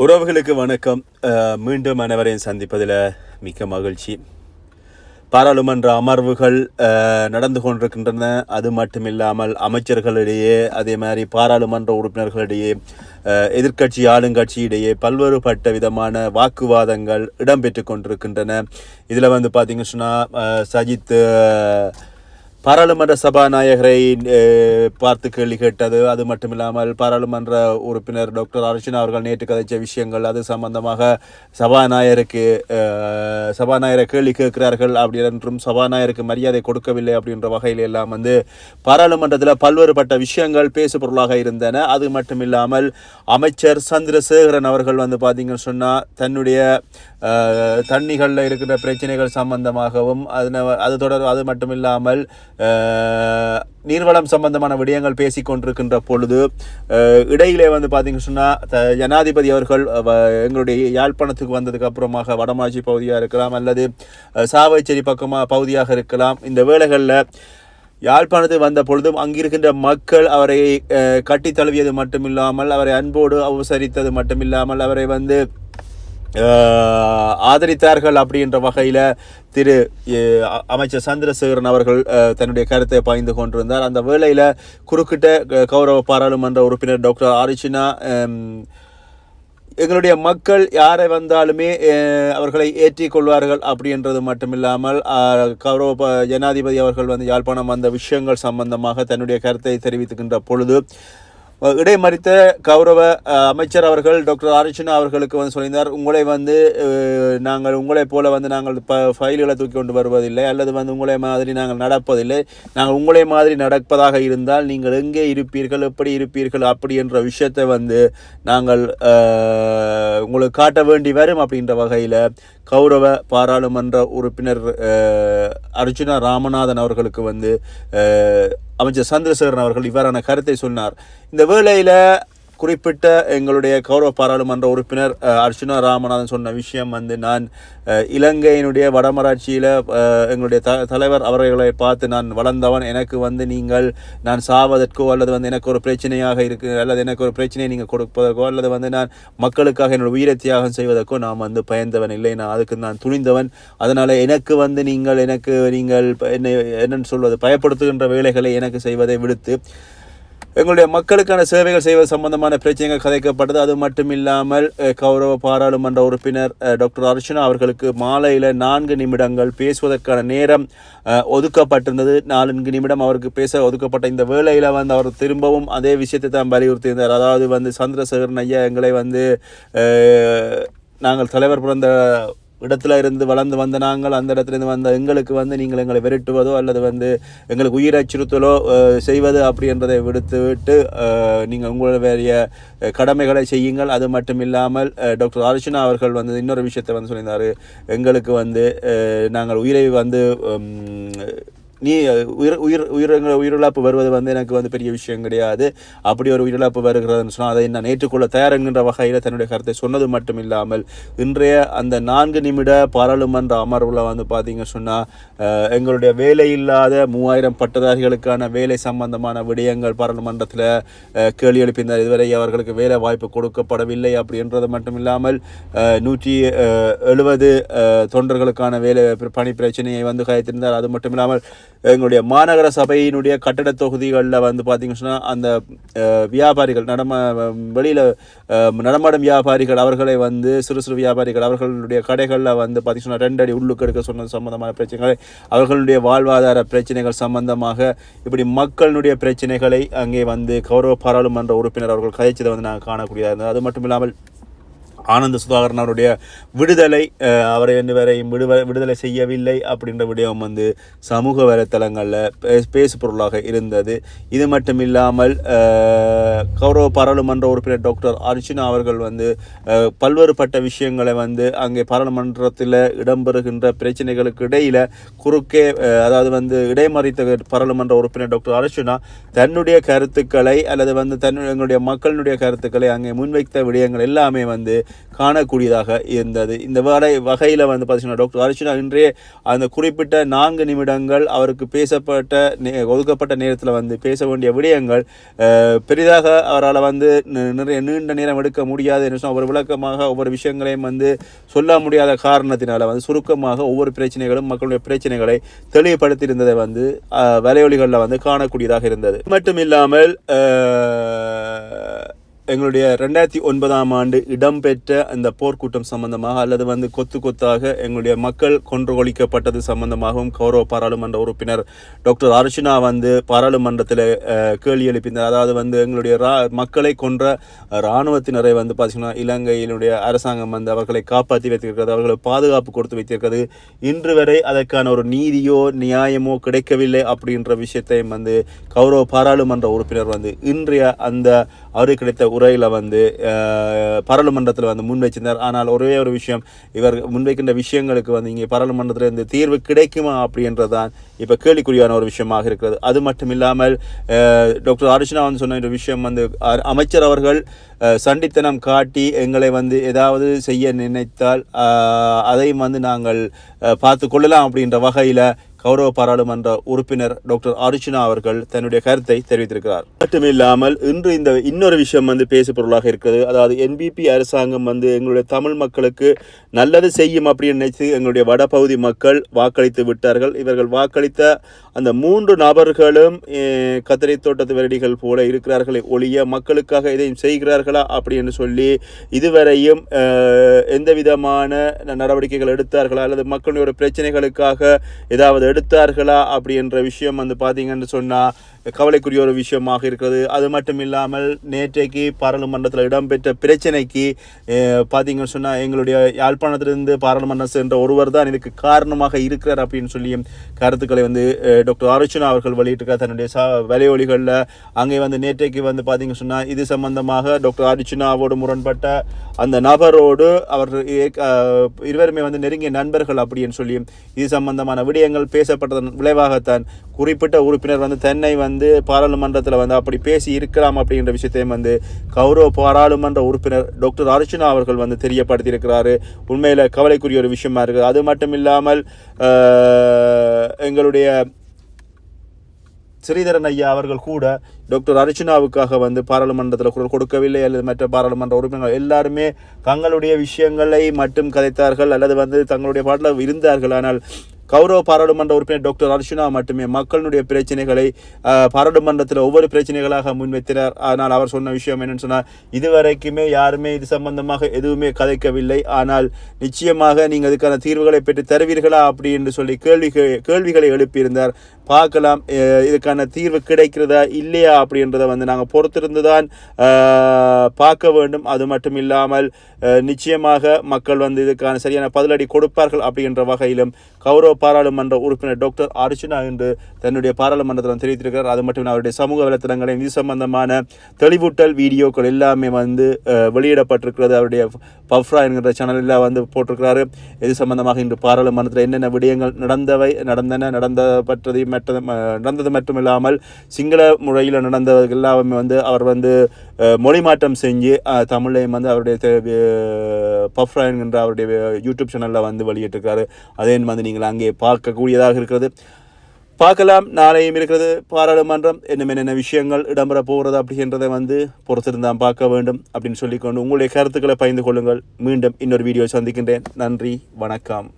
உறவுகளுக்கு வணக்கம். மீண்டும் அனைவரையும் சந்திப்பதில் மிக்க மகிழ்ச்சி. பாராளுமன்ற அமர்வுகள் நடந்து கொண்டிருக்கின்றன. அது மட்டும் இல்லாமல் அமைச்சர்களிடையே அதே மாதிரி பாராளுமன்ற உறுப்பினர்களிடையே எதிர்க்கட்சி ஆளுங்கட்சியிடையே பல்வேறுபட்ட விதமான வாக்குவாதங்கள் இடம்பெற்று கொண்டிருக்கின்றன. இதில் வந்து பார்த்திங்க சொன்னால் சஜித் பாராளுமன்ற சபாநாயகரை பார்த்து கேள்வி கேட்டது. அது மட்டுமில்லாமல் பாராளுமன்ற உறுப்பினர் டாக்டர் அர்ச்சனா அவர்கள் நேற்று கதைச்ச விஷயங்கள் அது சம்பந்தமாக சபாநாயகருக்கு சபாநாயகரை கேள்வி கேட்கிறார்கள் அப்படி என்றும் சபாநாயகருக்கு மரியாதை கொடுக்கவில்லை அப்படின்ற வகையில் எல்லாம் வந்து பாராளுமன்றத்தில் பல்வேறுபட்ட விஷயங்கள் பேசு பொருளாக இருந்தன. அது மட்டும் இல்லாமல் அமைச்சர் சந்திரசேகரன் அவர்கள் வந்து பார்த்தீங்கன்னு சொன்னால் தன்னுடைய தண்ணிகளில் இருக்கிற பிரச்சனைகள் சம்பந்தமாகவும் அதன அது தொடர் அது மட்டும் இல்லாமல் நீர்வளம் சம்பந்தமான விடயங்கள் பேசிக்கொண்டிருக்கின்ற பொழுது இடையிலே வந்து பார்த்திங்க சொன்னால் ஜனாதிபதி அவர்கள் எங்களுடைய யாழ்ப்பாணத்துக்கு வந்ததுக்கு அப்புறமாக வடமாட்சி பகுதியாக இருக்கலாம் அல்லது சாவைச்சேரி பக்கமாக பகுதியாக இருக்கலாம் இந்த வேளைகளில் யாழ்ப்பாணத்துக்கு வந்த பொழுதும் அங்கிருக்கின்ற மக்கள் அவரை கட்டி கட்டித் தழுவியது மட்டுமில்லாமல் அவரை அன்போடு அவசரித்தது மட்டுமில்லாமல் அவரை வந்து ஆதரித்தார்கள் அப்படின்ற வகையில் திரு அமைச்சர் சந்திரசேகரன் அவர்கள் தன்னுடைய கருத்தை பாய்ந்து கொண்டிருந்தார். அந்த வேளையில் குறுக்கிட்ட கௌரவ பாராளுமன்ற உறுப்பினர் டாக்டர் ஆரிச்சினா எங்களுடைய மக்கள் யாரை வந்தாலுமே அவர்களை ஏற்றிக்கொள்வார்கள் அப்படின்றது மட்டுமில்லாமல் கௌரவ ப- ஜனாதிபதி அவர்கள் வந்து யாழ்ப்பாணம் வந்த விஷயங்கள் சம்பந்தமாக தன்னுடைய கருத்தை தெரிவித்துக்கின்ற பொழுது இடைமறித்த கௌரவ அமைச்சர் அவர்கள் டாக்டர் ஆரிச்சனா அவர்களுக்கு வந்து சொல்லியிருந்தார் உங்களை வந்து நாங்கள் உங்களைப் போல வந்து நாங்கள் ப ஃபைல்களை தூக்கி கொண்டு வருவதில்லை அல்லது வந்து உங்களை மாதிரி நாங்கள் நடப்பதில்லை. நாங்கள் உங்களை மாதிரி நடப்பதாக இருந்தால் நீங்கள் எங்கே இருப்பீர்கள் எப்படி இருப்பீர்கள் அப்படி என்ற விஷயத்தை வந்து நாங்கள் உங்களுக்கு காட்ட வேண்டி வரும் அப்படின்ற வகையில் கௌரவ பாராளுமன்ற உறுப்பினர் அர்ஜுனா ராமநாதன் அவர்களுக்கு வந்து அமைச்சர் சந்திரசேகரன் அவர்கள் இவ்வாறான கருத்தை சொன்னார். இந்த வேளையில் குறிப்பிட்ட எங்களுடைய கௌரவ பாராளுமன்ற உறுப்பினர் அர்ச்சுனா ராமநாதன் சொன்ன விஷயம் வந்து நான் இலங்கையினுடைய வடமராட்சியில் எங்களுடைய த தலைவர் அவர்களை பார்த்து நான் வளர்ந்தவன். எனக்கு வந்து நீங்கள் நான் சாவதற்கோ அல்லது வந்து எனக்கு ஒரு பிரச்சனையாக இருக்கு அல்லது எனக்கு ஒரு பிரச்சனையை நீங்கள் கொடுப்பதற்கோ அல்லது வந்து நான் மக்களுக்காக என்னோடய உயிரை தியாகம் செய்வதற்கோ நான் வந்து பயந்தவன் இல்லை. நான் அதுக்கு நான் துணிந்தவன். அதனால் எனக்கு வந்து நீங்கள் எனக்கு நீங்கள் என்னை என்னென்னு சொல்வது பயப்படுத்துகின்ற வேலைகளை எனக்கு செய்வதை விடுத்து எங்களுடைய மக்களுக்கான சேவைகள் செய்வது சம்பந்தமான பிரச்சனைகள் கதைக்கப்பட்டது. அது மட்டும் இல்லாமல் கௌரவ பாராளுமன்ற உறுப்பினர் டாக்டர் அர்ச்சனா அவர்களுக்கு மாலையில் நான்கு நிமிடங்கள் பேசுவதற்கான நேரம் ஒதுக்கப்பட்டிருந்தது. நான்கு நிமிடம் அவருக்கு பேச ஒதுக்கப்பட்ட இந்த வேளையில் வந்து அவர் திரும்பவும் அதே விஷயத்தை தான் வலியுறுத்தியிருந்தார். அதாவது வந்து சந்திரசேகரன் ஐயா எங்களை வந்து நாங்கள் தலைவர் பிறந்த இடத்துல இருந்து வளர்ந்து வந்த நாங்கள் அந்த இடத்துல இருந்து வந்த எங்களுக்கு வந்து நீங்கள் எங்களை விரட்டுவதோ அல்லது வந்து எங்களுக்கு உயிர் அச்சுறுத்தலோ செய்வது அப்படின்றதை விடுத்து விட்டு நீங்கள் உங்களுடைய கடமைகளை செய்யுங்கள். அது மட்டும் இல்லாமல் டாக்டர் அர்ச்சனா அவர்கள் வந்து இன்னொரு விஷயத்தை வந்து சொல்லியிருந்தார். எங்களுக்கு வந்து நாங்கள் உயிரை வந்து நீ உயிர் உயிர் உயிரிழங்க உயிரிழப்பு வருவது வந்து எனக்கு வந்து பெரிய விஷயம் கிடையாது. அப்படி ஒரு உயிரிழப்பு வருகிறதுன்னு சொன்னால் அதை நான் ஏற்றுக்கொள்ள தயார் என்கின்ற வகையில் தன்னுடைய கருத்தை சொன்னது மட்டும் இல்லாமல் இன்றைய அந்த நான்கு நிமிட பாராளுமன்ற அமர்வில் வந்து பார்த்தீங்க சொன்னால் எங்களுடைய வேலை இல்லாத மூவாயிரம் பட்டதாரிகளுக்கான வேலை சம்பந்தமான விடயங்கள் பாராளுமன்றத்தில் கேள்வி எழுப்பினார். இதுவரை அவர்களுக்கு வேலை வாய்ப்பு கொடுக்கப்படவில்லை அப்படின்றது மட்டும் இல்லாமல் நூற்றி எழுபது தொண்டர்களுக்கான வேலை பணி பிரச்சனையை வந்து கைத்திருந்தார் அது மட்டும் இல்லாமல் எங்களுடைய மாநகர சபையினுடைய கட்டட தொகுதிகளில் வந்து பார்த்தீங்கன்னு சொன்னால் அந்த வியாபாரிகள் நடம வெளியில் நடமாடும் வியாபாரிகள் அவர்களை வந்து சிறு சிறு வியாபாரிகள் அவர்களுடைய கடைகளில் வந்து பார்த்தீங்கன்னா சொன்னா ரெண்டு அடி உள்ளுக்கு எடுக்க சொன்னது சம்பந்தமான பிரச்சனைகளை அவர்களுடைய வாழ்வாதார பிரச்சனைகள் சம்பந்தமாக இப்படி மக்களுடைய பிரச்சனைகளை அங்கே வந்து கௌரவ பாராளுமன்ற உறுப்பினர் அவர்கள் கதைச்சதை வந்து நாங்கள் காணக்கூடியதாக இருந்தது. அது மட்டும் இல்லாமல் ஆனந்த சுதாகரன் அவருடைய விடுதலை அவரை ரெண்டு பேரையும் விடுவ விடுதலை செய்யவில்லை அப்படின்ற விடயம் வந்து சமூக வலைத்தளங்களில் பே- பேசு பொருளாக இருந்தது. இது மட்டும் இல்லாமல் கௌரவ பாராளுமன்ற உறுப்பினர் டாக்டர் அர்ஜுனா அவர்கள் வந்து பல்வேறுபட்ட விஷயங்களை வந்து அங்கே பாராளுமன்றத்தில் இடம்பெறுகின்ற பிரச்சனைகளுக்கு இடையில குறுக்கே அதாவது வந்து இடைமறித்த பாராளுமன்ற உறுப்பினர் டாக்டர் அர்ஜுனா தன்னுடைய கருத்துக்களை அல்லது வந்து தன்னுடைய எங்களுடைய மக்களினுடைய கருத்துக்களை அங்கே முன்வைத்த விடயங்கள் எல்லாமே வந்து காணக்கூடியதாக இருந்தது. இந்த வகை வகையில் வந்து பார்த்தீங்கன்னா டாக்டர் அர்ச்சனா இன்றே அந்த குறிப்பிட்ட நான்கு நிமிடங்கள் அவருக்கு பேசப்பட்ட நே- ஒதுக்கப்பட்ட நேரத்தில் வந்து பேச வேண்டிய விடயங்கள் பெரிதாக அவரால் வந்து நிறைய நீண்ட நேரம் எடுக்க முடியாது என்று சொன்னால் ஒவ்வொரு விளக்கமாக ஒவ்வொரு விஷயங்களையும் வந்து சொல்ல முடியாத காரணத்தினால் வந்து சுருக்கமாக ஒவ்வொரு பிரச்சனைகளும் மக்களுடைய பிரச்சனைகளை தெளிவுபடுத்தியிருந்ததை வந்து வலையொலிகளில் வந்து காணக்கூடியதாக இருந்தது. மட்டும் இல்லாமல் எங்களுடைய ரெண்டாயிரத்தி ஒன்பதாம் ஆண்டு இடம்பெற்ற அந்த போர்க்கூட்டம் சம்பந்தமாக அல்லது வந்து கொத்து கொத்தாக எங்களுடைய மக்கள் கொன்று கொளிக்கப்பட்டது சம்பந்தமாகவும் கௌரவ பாராளுமன்ற உறுப்பினர் டாக்டர் அர்ச்சனா வந்து பாராளுமன்றத்தில் கேள்வி எழுப்பினார். அதாவது வந்து எங்களுடைய ரா மக்களை கொன்ற இராணுவத்தினரை வந்து பார்த்தீங்கன்னா இலங்கையினுடைய அரசாங்கம் வந்து அவர்களை காப்பாற்றி வைத்திருக்கிறது அவர்களை பாதுகாப்பு கொடுத்து வைத்திருக்கிறது. இன்று வரை அதற்கான ஒரு நீதியோ நியாயமோ கிடைக்கவில்லை அப்படின்ற விஷயத்தையும் வந்து கௌரவ பாராளுமன்ற உறுப்பினர் வந்து இன்றைய அந்த அவருக்கு கிடைத்த உரையில் வந்து பாராளுமன்றத்தில் வந்து முன்வைச்சிருந்தார் ஆனால் ஒரே ஒரு விஷயம் இவர் முன்வைக்கின்ற விஷயங்களுக்கு வந்து இங்கே பாராளுமன்றத்தில் இந்த தீர்வு கிடைக்குமா அப்படின்றதான் இப்போ கேள்விக்குறியான ஒரு விஷயமாக இருக்கிறது. அது மட்டும் இல்லாமல் டாக்டர் அர்ச்சனா வந்து சொன்ன ஒரு விஷயம் வந்து அமைச்சர் அவர்கள் சண்டித்தனம் காட்டி எங்களை வந்து ஏதாவது செய்ய நினைத்தால் அதையும் வந்து நாங்கள் பார்த்து கொள்ளலாம் அப்படின்ற வகையில் கௌரவ பாராளுமன்ற உறுப்பினர் டாக்டர் அர்ஜுனா அவர்கள் தன்னுடைய கருத்தை தெரிவித்திருக்கிறார். மட்டுமில்லாமல் இன்று இந்த இன்னொரு விஷயம் வந்து பேசு பொருளாக இருக்கிறது. அதாவது என்பிபி அரசாங்கம் வந்து எங்களுடைய தமிழ் மக்களுக்கு நல்லது செய்யும் அப்படின்னு நினைத்து எங்களுடைய வடபகுதி மக்கள் வாக்களித்து விட்டார்கள். இவர்கள் வாக்களித்த அந்த மூன்று நபர்களும் கத்திரை கத்திரி தோட்டத்து வெரடிகள் போல இருக்கிறார்களே ஒழிய மக்களுக்காக இதையும் செய்கிறார்களா அப்படின்னு சொல்லி இதுவரையும் எந்த விதமான நடவடிக்கைகள் எடுத்தார்களா அல்லது மக்களுடைய பிரச்சனைகளுக்காக ஏதாவது எடுத்தார்களா அப்படி என்ற விஷயம் வந்து பார்த்தீங்கன்னு சொன்னால் கவலைக்குரிய ஒரு விஷயமாக இருக்கிறது. அது மட்டும் இல்லாமல் நேற்றைக்கு பாராளுமன்றத்தில் இடம்பெற்ற பிரச்சனைக்கு பார்த்தீங்கன்னு சொன்னால் எங்களுடைய யாழ்ப்பாணத்திலிருந்து பாராளுமன்றம் சென்ற ஒருவர் தான் இதுக்கு காரணமாக இருக்கிறார் அப்படின்னு சொல்லியும் கருத்துக்களை வந்து டாக்டர் அருச்சுனா அவர்கள் வெளியிட்டிருக்கார் தன்னுடைய சா வலையொலிகளில் அங்கே வந்து நேற்றைக்கு வந்து பார்த்தீங்க சொன்னால் இது சம்பந்தமாக டாக்டர் அருச்சுனாவோடு முரண்பட்ட அந்த நபரோடு அவர் இருவருமே வந்து நெருங்கிய நண்பர்கள் அப்படின்னு சொல்லி இது சம்பந்தமான விடயங்கள் பேசப்பட்டதன் விளைவாகத்தான் குறிப்பிட்ட உறுப்பினர் வந்து தன்னை வந்து பாராளுமன்றத்தில் வந்து அப்படி பேசி இருக்கலாம் அப்படின்ற விஷயத்தையும் வந்து கௌரவ பாராளுமன்ற உறுப்பினர் டாக்டர் அர்ச்சனா அவர்கள் வந்து தெரியப்படுத்தியிருக்கிறாரு. உண்மையில் கவலைக்குரிய ஒரு விஷயமா இருக்குது. அது மட்டும் இல்லாமல் எங்களுடைய ஸ்ரீதரன் ஐயா அவர்கள் கூட டாக்டர் அர்ச்சனாவுக்காக வந்து பாராளுமன்றத்தில் குரல் கொடுக்கவில்லை அல்லது மற்ற பாராளுமன்ற உறுப்பினர்கள் எல்லாருமே தங்களுடைய விஷயங்களை மட்டும் கதைத்தார்கள் அல்லது வந்து தங்களுடைய பாட்டில் இருந்தார்கள். ஆனால் கௌரவ பாராளுமன்ற உறுப்பினர் டாக்டர் அர்ச்சனா மட்டுமே மக்களுடைய பிரச்சனைகளை பாராளுமன்றத்தில் ஒவ்வொரு பிரச்சனைகளாக முன்வைத்தினார் ஆனால் அவர் சொன்ன விஷயம் என்னன்னு சொன்னால் இதுவரைக்குமே யாருமே இது சம்பந்தமாக எதுவுமே கதைக்கவில்லை. ஆனால் நிச்சயமாக நீங்கள் அதுக்கான தீர்வுகளை பெற்று தருவீர்களா அப்படி என்று சொல்லி கேள்வி கேள்விகளை எழுப்பியிருந்தார். பார்க்கலாம். இதுக்கான தீர்வு கிடைக்கிறதா இல்லையா அப்படின்றத வந்து நாங்கள் பொறுத்திருந்து தான் பார்க்க வேண்டும். அது மட்டும் இல்லாமல் நிச்சயமாக மக்கள் வந்து இதுக்கான சரியான பதிலடி கொடுப்பார்கள் அப்படின்ற வகையிலும் கௌரவ பாராளுமன்ற உறுப்பினர் டாக்டர் அர்ச்சனா என்று தன்னுடைய பாராளுமன்றத்தில் தெரிவித்திருக்கிறார். அது மட்டும் அவருடைய சமூக வலைத்தளங்களில் இது சம்பந்தமான தெளிவூட்டல் வீடியோக்கள் எல்லாமே வந்து வெளியிடப்பட்டிருக்கிறது. அவருடைய பஃப்ரா என்கிற சேனலில் வந்து போட்டிருக்கிறாரு. இது சம்பந்தமாக இன்று பாராளுமன்றத்தில் என்னென்ன விடயங்கள் நடந்தவை நடந்தன நடந்த பற்றதையும் மற்ற நடந்தது மட்டும் இல்லாமல் சிங்கள முறையில் நடந்தவர்கள் எல்லாமே வந்து அவர் வந்து மொழி மாற்றம் செஞ்சு தமிழையும் வந்து அவருடைய பஃப்ரா என்கின்ற அவருடைய யூடியூப் சேனலில் வந்து வெளியிட்டிருக்காரு. அதே வந்து நீங்கள் அங்கே பார்க்கக்கூடியதாக இருக்கிறது. பார்க்கலாம். நாளையும் இருக்கிறது. பாராளுமன்றம். இன்னும் என்னென்ன விஷயங்கள் இடம்பெற போகிறது அப்படின்றத வந்து பொறுத்திருந்தான் பார்க்க வேண்டும் அப்படின்னு சொல்லிக்கொண்டு உங்களுடைய கருத்துக்களை பகிர்ந்து கொள்ளுங்கள். மீண்டும் இன்னொரு வீடியோ சந்திக்கின்றேன். நன்றி. வணக்கம்.